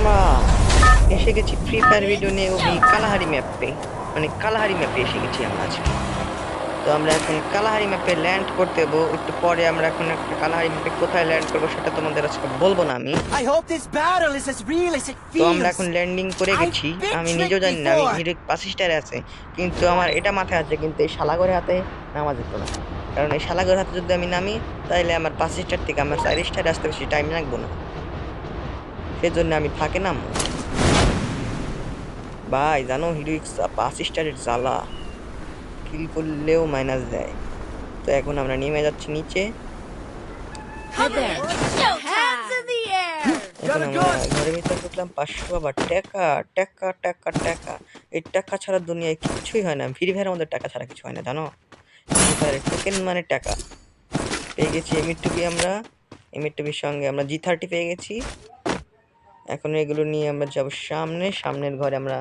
আমরা এসে গেছি ফ্রি ফায়ার ভিডিও নিয়ে ওই কালাহারি ম্যাপে মানে কালাহারি ম্যাপে এসে গেছি আমরা আজকে। তো আমরা এখন কালাহারি ম্যাপে ল্যান্ড করতে দেবো একটু পরে আমরা এখন একটা কালাহারি ম্যাপে কোথায় ল্যান্ড করব সেটা তোমাদের আজকে বলব না আমি। I hope this battle is as real as it তো আমরা এখন ল্যান্ডিং করে গেছি। আমি নিজেও জানি না আমি before. হিরো পাঁচ স্টারে আছে। কিন্তু আমার এটা মাথায় আছে কিন্তু এই শালাগড়ের হাতে নামা যেত না। কারণ এই শালাগড়ের হাতে যদি আমি নামি তাহলে আমার পাঁচ স্টার থেকে আমার চার স্টারে আসতে বেশি টাইম লাগবো না। সেজন্য আমি থাকে না ভাই জানো হিরোইক্স পাঁচ স্টারের জ্বালা। কিল করলেও মাইনাস দেয়। তো এখন আমরা নেমে যাচ্ছি নিচে। ঘরের ভিতরে ঢুকলাম পাঁচশো আবার টাকা টাকা টাকা টাকা। এই টাকা ছাড়া দুনিয়ায় কিছুই হয় না। ফ্রি ফায়ারের মধ্যে টাকা ছাড়া কিছু হয় না জানো? ফ্রি ফায়ারের টোকেন মানে টাকা। পেয়ে গেছি এমির টুপি আমরা। এমির টুপির সঙ্গে আমরা জি থার্টি পেয়ে গেছি। এখন এগুলো নিয়ে আমরা যাব সামনে, সামনের ঘরে আমরা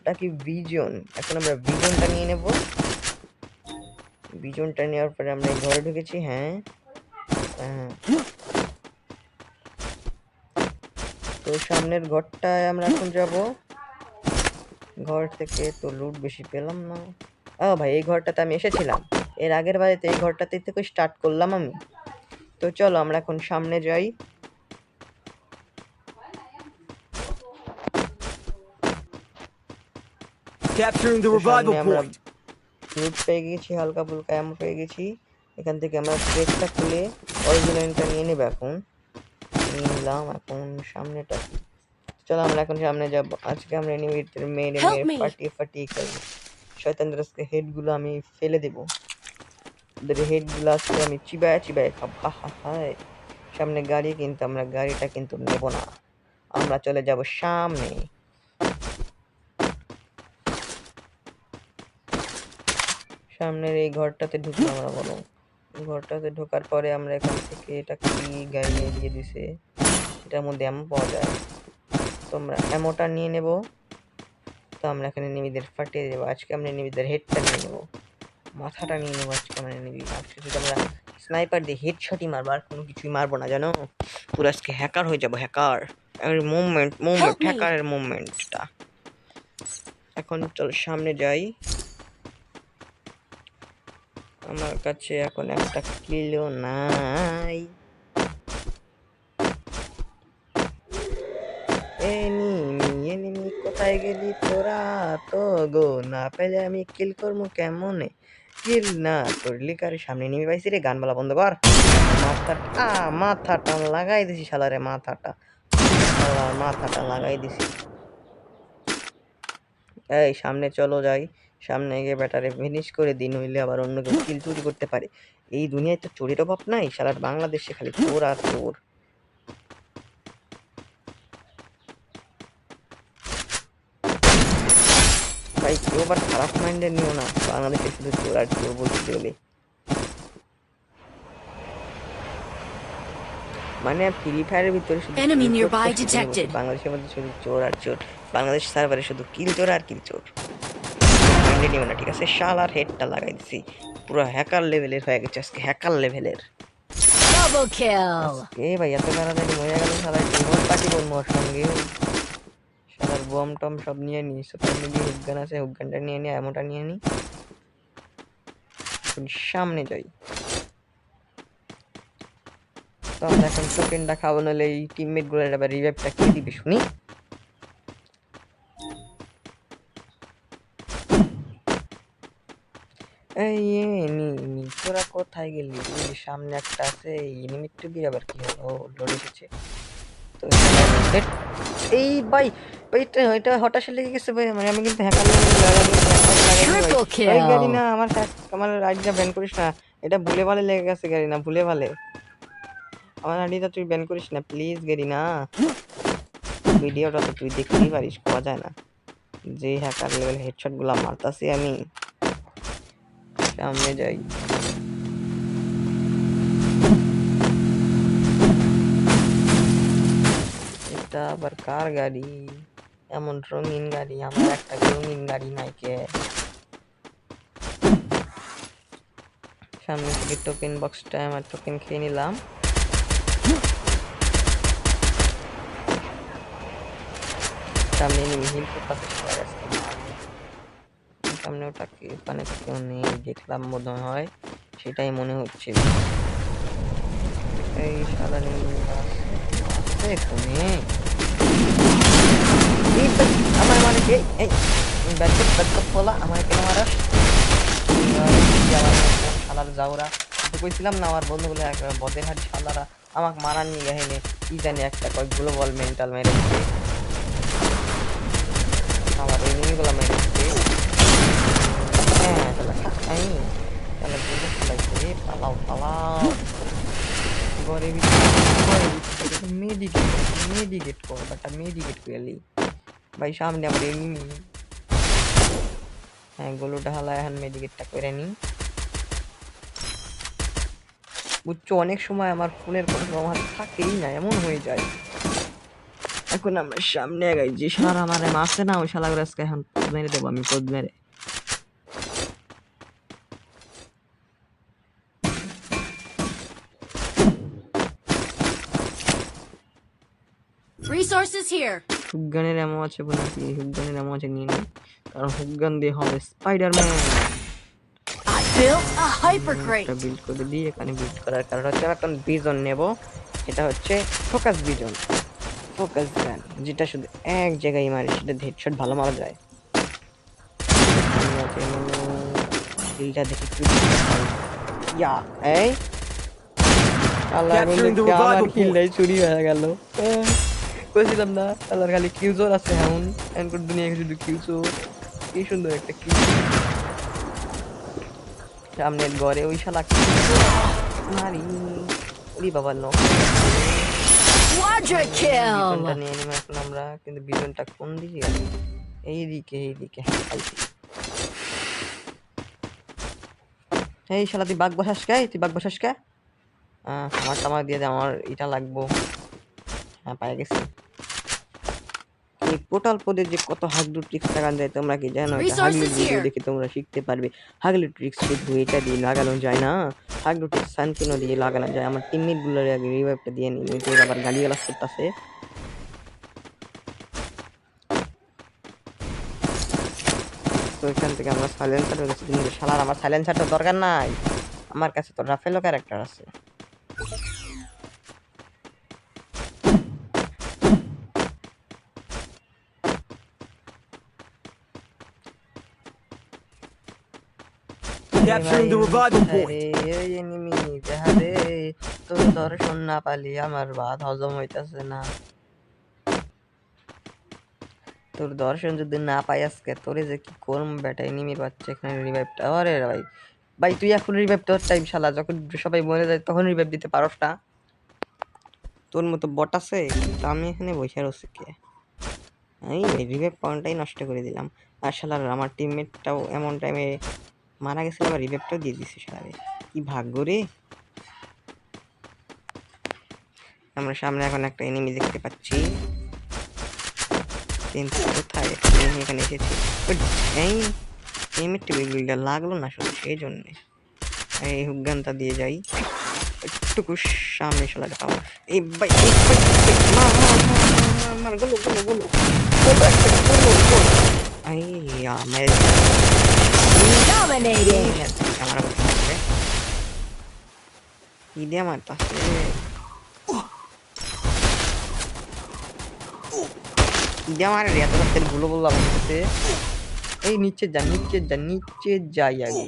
এটা কি ভিজন এখন আমরা ভিজনটা নিয়ে নেব। বিজনটা নেওয়ার পরে আমরা এই ঘরে ঢুকেছি হ্যাঁ। হ্যাঁ। তো সামনের ঘরটায় আমরা এখন যাব। ঘর থেকে তো লুট বেশি পেলাম না। ও ভাই, এই ঘরটাতে আমি এসেছিলাম। এর আগের বাড়িতে এই ঘরটাতে থেকে স্টার্ট করলাম আমি। তো চলো আমরা এখন সামনে যাই। Capturing the revival point. পেয়ে গেছি হালকা ফুলকা এমন পেয়ে গেছি। এখান থেকে আমরা ট্রেকটা খুলে অরিজিনালটা নিয়ে নেব এখন। নিয়ে নিলাম এখন সামনেটা। চলো আমরা এখন সামনে যাব। আজকে আমরা এনিমিদের মেরে মেরে. ফাটিয়ে ফাটিয়ে খেলব। শয়তানদের আজকে হেডগুলো আমি ফেলে দেবো। ওদের হেডগুলো আজকে আমি চিবায় চিবায় খাব। হায়। সামনে গাড়ি কিন্তু আমরা গাড়িটা কিন্তু নেব না। আমরা চলে যাব সামনে। সামনের এই ঘরটাতে ঢুকলাম আমরা বলো ঘরটাতে ঢোকার পরে আমরা এখান থেকে এটা কি গাড়ি নিয়ে দিয়ে দিছে? এটার মধ্যে অ্যামো পাওয়া যায়। তো আমরা অ্যামোটা নিয়ে নেব। তো আমরা এখানে নিবিদের ফাটিয়ে দেবো। আজকে আমরা নিবিদের হেডটা নিয়ে নেব। মাথাটা নিয়ে নেব আজকে আমরা নিবি আজকে শুধু আমরা স্নাইপার দিয়ে হেডশটই মারবো আর কোনো কিছুই মারবো না জানো? পুরো আজকে হ্যাকার হয়ে যাব হ্যাকার মুভমেন্ট মুভমেন্ট হ্যাকারের মুভমেন্টটা এখন চল সামনে যাই। আমার কাছে এখন একটা কিলো নাই। এনিমি এনিমি, কোথায় গেলি তোরা? তো গো, না পেলে আমি কিল করব কেমনে? কিল না করলি কারে সামনে নেমে পাইছি রে গান বলা বন্ধ কর। মাথা আ, মাথাটা লাগাই দিছি শালারে মাথাটা। শালার মাথাটা লাগাই দিছি। এই, সামনে চলো যাই। সামনে গিয়ে ব্যাটারে ফিনিশ করে দিন হইলে আবার অন্য কেউ কিল চুরি করতে পারে। এই দুনিয়ায় তো চোরের অভাব নাই সারা বাংলাদেশে খালি চোর আর চোর। ভাই কেউ আবার খারাপ মাইন্ডে নিও না বাংলাদেশে শুধু চোর আর চোর বলতে গেলে মানে ফ্রি ফায়ারের ভিতরে শুধু. বাংলাদেশের মধ্যে শুধু চোর আর চোর বাংলাদেশ সার্ভারে শুধু কিল চোর আর কিল চোর। মাইন্ডে নিও না ঠিক আছে? শাল আর হেডটা লাগাই দিছি। পুরো হ্যাকার লেভেলের হয়ে গেছে আজকে হ্যাকার লেভেলের. এ ভাই এত তাড়াতাড়ি মরে গেল জীবন পার্টি ওর সঙ্গে। বম টম সব নিয়ে নি মিলি হুকগান আছে হুকগানটা নিয়ে নি এমনটা নিয়ে নি। সামনে যাই। তো আমরা এখন টোকেনটা খাব নাহলে এই টিমমেটগুলো আবার রিভাইভটা কে দিবে শুনি? এই নি তোরা কোথায় গেলি? সামনে একটা আছে এনিমি টুবি আবার কি হলো? ও লোড এসেছে তো এই ভাই এটা এটা হঠাৎ লেগে গেছে ভাই। মানে আমি কিন্তু হ্যাকার. ভাই গাড়ি না আমার hack- আমার আইডিটা ব্যান করিস না। এটা ভুলে ভালে লেগে গেছে গাড়ি না ভুলে ভালে। আমার আইডিটা তুই ব্যান করিস না প্লিজ গাড়ি না ভিডিওটা তো তুই দেখতেই পারিস পাওয়া যায় না। যে হ্যাকার লেভেল হেডশটগুলা মারতাছি আমি। সামনে যাই এটা আবার কার গাড়ি এমন রঙিন গাড়ি আমার একটা রঙিন গাড়ি নাই কে সামনে থেকে টোকেন বক্সটা আমার টোকেন খেয়ে নিলাম সামনে এনিমি হিল করতেছে সবাই আজকে সামনে ওটা ওখানে কেউ নেই দেখলাম মনে হয়, সেটাই মনে হচ্ছে। এই সাদা enemy আছে কোনে আমার মানে কে? এই ব্যাকআপ বলা আমার কেন মারাস? শালার যাওরা তো কইছিলাম না, আমার বন্ধুগুলো এক বদের হাট শালারা আমাকে মারার নিয়ে গাহিনে কি জানি একটা কয় গ্লোবাল মেন্টাল মেরেছে। আমার এনিমিগুলো মেরেছে। হ্যাঁ কর বাটা মেডিকেট করলি ভাই সামনে আমার এনিমি হ্যাঁ গোলুটা হালা এখন মেডিকেটটা করে নি বুঝছ অনেক সময় আমার ফোনের থাকেই না এমন হয়ে যায় এখন আমরা সামনে আগাই যে সারা আমার মারছে না ওই শালাগুলো এখন মেরে দেবো আমি পদ মেরে Resources here. হুকগানের এমন আছে বলে কি হুকগানের এমন আছে নিয়ে নিই কারণ হুকগান দিয়ে হবে Spiderman I built a hyper crate. একটা বিল্ড করে দিই এখানে বিল্ড করার কারণ হচ্ছে আমি এখন বিজন নেব। এটা হচ্ছে ফোকাস বিজন ফোকাস গান যেটা শুধু এক জায়গায় মারে সেটা হেডশট ভালো মারা যায়। বিলটা দেখি কি ইয়া এই। আল্লাহ চুরি হয়ে গেল। কইছিলাম না আল্লাহর খালি কিউজোর আছে এখন এনকোর দুনিয়া শুধু কিউজোর কি সুন্দর একটা কিউ সামনের ঘরে ওই শালা মারি। ওরে বাবা নো Quadra kill. নিয়ে নিলাম এখন আমরা কিন্তু বিজনটা কোন দিকে এইদিকে এইদিকে। এই শালা তুই বাঘ বসাস কে? তুই বাঘ বসাস কে? আহ, আমার টামা দিয়ে দে আমার এটা লাগবো। হ্যাঁ পাই গেছি। এই পোর্টাল পদে যে কত হাগলু ট্রিক্স লাগানো যায় তোমরা কি জানো? হাগলু ভিডিও দেখে তোমরা শিখতে পারবে। হাগলু ট্রিক্স শুধু এটা দিয়ে লাগানো যায় না। হাগলু ট্রিক্স সানকিনো দিয়ে লাগানো যায়। আমার টিমমেটগুলোর আগে রিভাইভটা দিয়ে নিই। নয়তো আবার গালি গালাজ করতেছে। তো এখান থেকে আমরা সাইলেন্সার হয়ে গেছি কিন্তু শালার আমার সাইলেন্সারটা দরকার নাই। আমার কাছে তো রাফেলো ক্যারেক্টার আছে। Capturing the revival point. তোর দর্শন না পালি, আমার ভাত হজম হইতাছে না। তোর দর্শন যদি না পাই আজকে, তোরে যে কি করম বেটা এনিমি পাচ্ছে এখানে রিভাইভটা আরে ভাই ভাই, তুই এখন রিভাইভ তোর টাইম শালা, যখন সবাই মরে যায়, তখন রিভাইভ দিতে পারস না। তোর মতো বট আছে, কিন্তু আমি এখানে বসে রয়েছি কে? এই রিভাইভ পয়েন্টটাই নষ্ট করে দিলাম। আর শালার, আমার টিমমেটটাও এমন টাইমে মারা গেছে আবার রিভাইভটাও দিয়ে দিছে শালারে কি ভাগ্য রে। আমরা সামনে এখন একটা এনিমি দেখতে পাচ্ছি। কিন্তু কোথায় এখানে এসেছে? এই এনিমির টেবিলটা লাগল না শুধু সেই জন্যে। এই হুগানটা দিয়ে যাই। একটুকু সামনে শালারে পাবো এই ভাই এই ভাই, ভাই, মার, মার, মার, মার, মার, গোলো, গোলো, গোলো। আমার Dominating. cámara por favor. Idea mataste. Idea মারে রে এত রাতেরগুলো বললাম আমাকে এই নিচে যা নিচে যা নিচে যাই আগে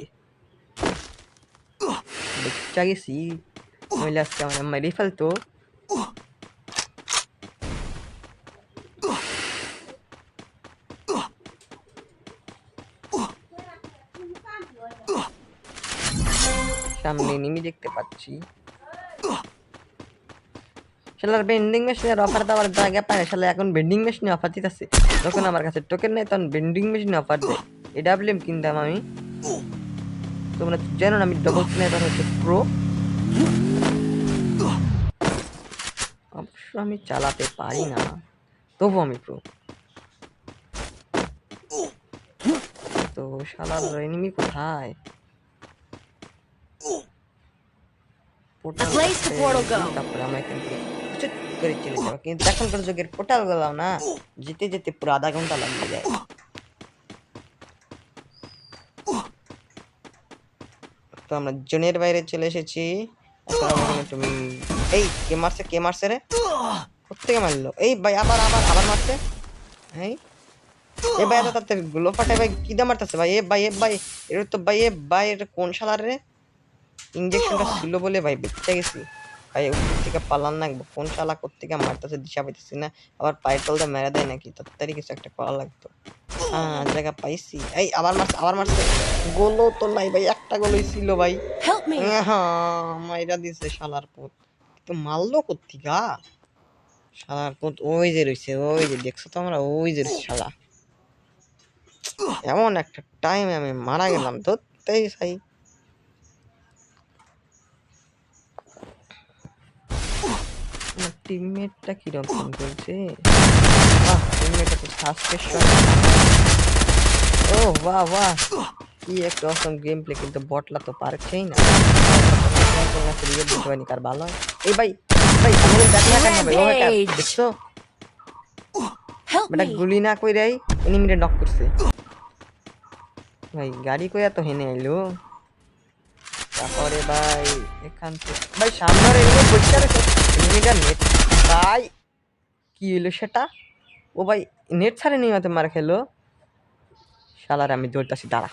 দেখতে গেছি নইলে আজকে আমার মেরে ফেলতো সামনে নিমি দেখতে পাচ্ছি। শালার বেন্ডিং মেশিনের অফার দেওয়ার জায়গা পায় এখন বেন্ডিং মেশিনে অফার দিতেছে। যখন আমার কাছে টোকেন নেই, তখন বেন্ডিং মেশিনে অফার দেয়। এডাব্লিউএম কিনতাম আমি। তোমরা জানো আমি ডবল স্নাইপার হচ্ছে প্রো অবশ্য আমি চালাতে পারি না। তবু আমি প্রো তো শালার এনিমি কোথায়? Go. তারপরে আমরা এখান থেকে করে চলে যাব। কিন্তু এখনকার যুগের পোর্টাল গেলাম না যেতে যেতে পুরো আধা ঘণ্টা লাগিয়ে যায়। তো আমরা জোনের বাইরে চলে এসেছি। এই কে মারছে কে মারছে রে? কোথেকে মারলো? এই ভাই আবার আবার আবার মারছে। এই এ ভাই এত তাতে গুলো ফাটাই ভাই কি দা মারতেছে ভাই? এ ভাই এ ভাই এটা তো ভাই এ ভাই এটা কোন শালার রে? ইঞ্জেকশনটা ছিল বলে ভাই বেঁচে গেছি। ভাই উপর থেকে পালান না কোন শালা গিয়ে মারতেছে দিশা পাইতেছি না আবার পায়ের তলটা মেরে দেয় নাকি? তাড়াতাড়ি কিছু একটা করা লাগতো। হ্যাঁ জায়গা পাইছি। এই আবার মারছে আবার মারছে। গোলও তো নাই ভাই একটা গোলই ছিল ভাই। Help হ্যাঁ মাইরা দিছে শালার পুত। তো মারলো কোথেকা শালার পুত ওই যে রইছে ওই যে দেখছ তো আমরা ওই যে শালা। এমন একটা টাইমে আমি মারা গেলাম ধরতেই সাই টিমমেটটা কীরকম করছে? বাহ টিমমেটটা তো সাসপেনশন ও বাহ বাহ। কি একটা অসম গেম প্লে কিন্তু বটলা তো পারছেই না। কার ভালো এই ভাই না কেন ভাই ও দেখছ? বেটা গুলি না কইরাই এনিমিটা নক করছে। ভাই গাড়ি কইয়া তো হেনে আইলো। তারপরে ভাই, এখান থেকে ভাই সামনে এনিমি রয়েছে এনিমিটা নেট ভাই, কি হলো সেটা? ও ভাই নেট ছাড়ে নিয়ে মার খেলো। শালার, আমি দৌড়তাছি, দাঁড়া।